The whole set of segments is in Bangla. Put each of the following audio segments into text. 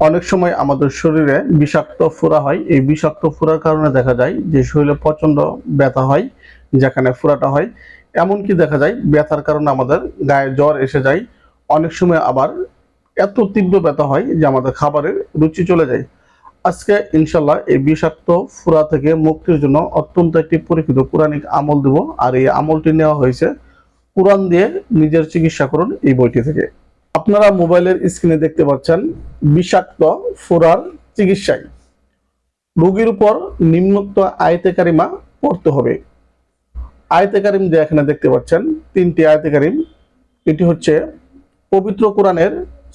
অনেক সময় আমাদের শরীরে বিষাক্ত ফোড়া হয়। এই বিষাক্ত ফোড়ার কারণে দেখা যায় যে শরীরে প্রচণ্ড ব্যথা হয়, যেখানে ফোড়াটা হয়। এমনকি দেখা যায় ব্যথার কারণে আমাদের গায়ে জ্বর এসে যায়। অনেক সময় আবার এত তীব্র ব্যথা হয় যে আমাদের খাবারের রুচি চলে যায়। আজকে ইনশাল্লাহ এই বিষাক্ত ফুরা থেকে মুক্তির জন্য অত্যন্ত একটি পরীক্ষিত পুরাণিক আমল দেব। আর এই আমলটি নেওয়া হয়েছে। কোরআন দিয়ে নিজের চিকিৎসা করুন এই বইটি থেকে। আপনারা মোবাইলের স্ক্রিনে দেখতে পাচ্ছেন বিষাক্ত ফোরার চিকিৎসায়। রোগীর উপর নিম্নোক্ত আয়তে কারিমা পড়তে হবে। আয়তে কারিম যে এখানে দেখতে পাচ্ছেন তিনটি আয়তে কারিম এটি হচ্ছে পবিত্র কোরআনের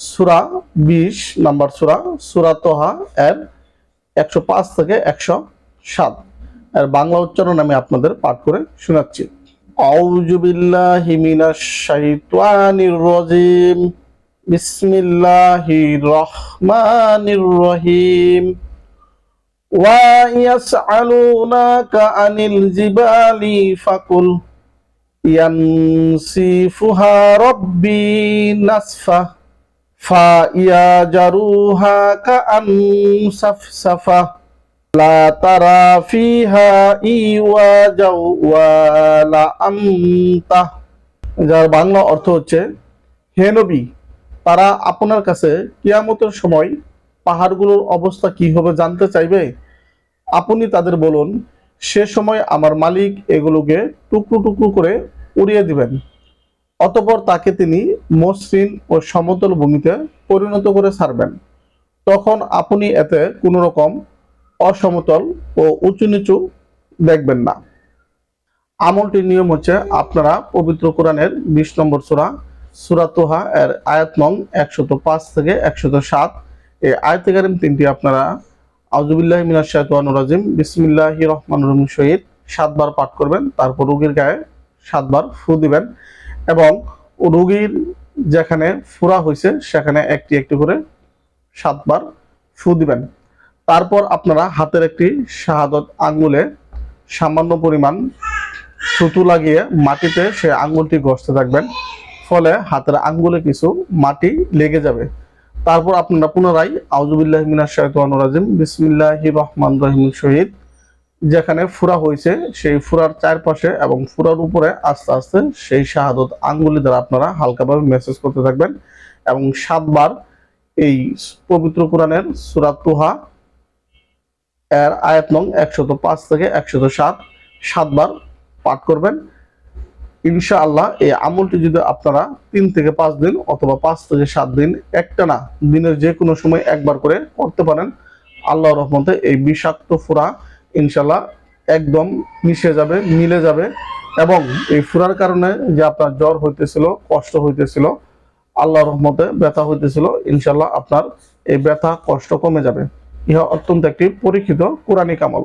সুরা বিশ নাম্বার সুরা সুরা তোহা এর একশো পাঁচ থেকে একশো সাত। এর বাংলা উচ্চারণ আমি আপনাদের পাঠ করে শোনাচ্ছি। আউযু বিল্লাহি মিনাশ শাইতানির রাজিম। বিসমিল্লাহি রহমানির রহিম ওয়া ইয়াসআলুনাকা আনিল জিবালি ফাকুল ইয়ানসিফুহা রব্বি নাসফা ফাইয়া জারুহা কাআনসাফসাফা লা তারা ফিহা ইওয়াজা ওয়ালা আমতা যার বাংলা অর্থ হচ্ছে, হে নবী তারা আপনার কাছে কিয়ামতের সময় পাহাড়গুলোর অবস্থা কি হবে জানতে চাইবে? আপনি তাদের বলুন, সে সময় আমার মালিক এগুলোকে টুকরো টুকরো করে উড়িয়ে দিবেন। অতপর তাকে তিনি মসৃণ ও সমতল ভূমিতে পরিণত করে ছাড়বেন। তখন আপনি এতে কোনো রকম অসমতল ও উঁচু নিচু দেখবেন না। আমলটির নিয়ম হচ্ছে আপনারা পবিত্র কোরআনের বিশ নম্বর সুরা সুরা তোহা এর আয়াত নং একশত পাঁচ থেকে একশত সাত। এই আয়াতে কারিম তিনটি আপনারা আউজুবিল্লাহ মিনাশ শাইতানির রাজিম, বিসমিল্লাহি রহমানির রহিম সহিত সাতবার পাঠ করবেন, তারপর রুগীর গায়ে সাতবার ফু দিবেন এবং রুগীর যেখানে ফুরা হয়েছে সেখানে একটি একটি করে সাতবার ফু দিবেন। তারপর আপনারা হাতের একটি শাহাদত আঙ্গুলে সামান্য পরিমাণ সুতু লাগিয়ে মাটিতে সে আঙ্গুলটি ঘষতে থাকবেন। ফলে হাতের আঙ্গুলে কিছু মাটি লেগে যাবে। তারপর আপনারা পুনরায় আউজুবিল্লাহ মিনাশ শাইতানির রাজিম, বিসমিল্লাহির রহমানির রহিম শহীদ যেখানে ফুরা হয়েছে, সেই ফুরার চারপাশে এবং ফুরার উপরে আস্তে আস্তে সেই শাহাদত আঙ্গুলি দ্বারা আপনারা হালকাভাবে মেসেজ করতে থাকবেন এবং সাতবার এই পবিত্র কোরআনের সুরাত তুহা এর আয়াত নং একশত পাঁচ থেকে একশত সাত সাতবার পাঠ করবেন। ইনশাআল্লাহ এই আমলটি যদি আপনারা তিন থেকে পাঁচ দিন অথবা পাঁচ থেকে সাত দিন একটা না দিনের যে কোনো সময় একবার করে করতে পারেন, আল্লাহ রহমতে এই বিষাক্ত ফুরা ইনশাল্লাহ একদম মিশে যাবে, মিলে যাবে এবং এই ফুরার কারণে যে আপনার জ্বর হইতেছিল, কষ্ট হইতেছিল, আল্লাহ রহমতে ব্যথা হইতেছিল ইনশাল্লাহ আপনার এই ব্যথা, কষ্ট কমে যাবে। ইহা অত্যন্ত একটি পরীক্ষিত কোরআনিক আমল।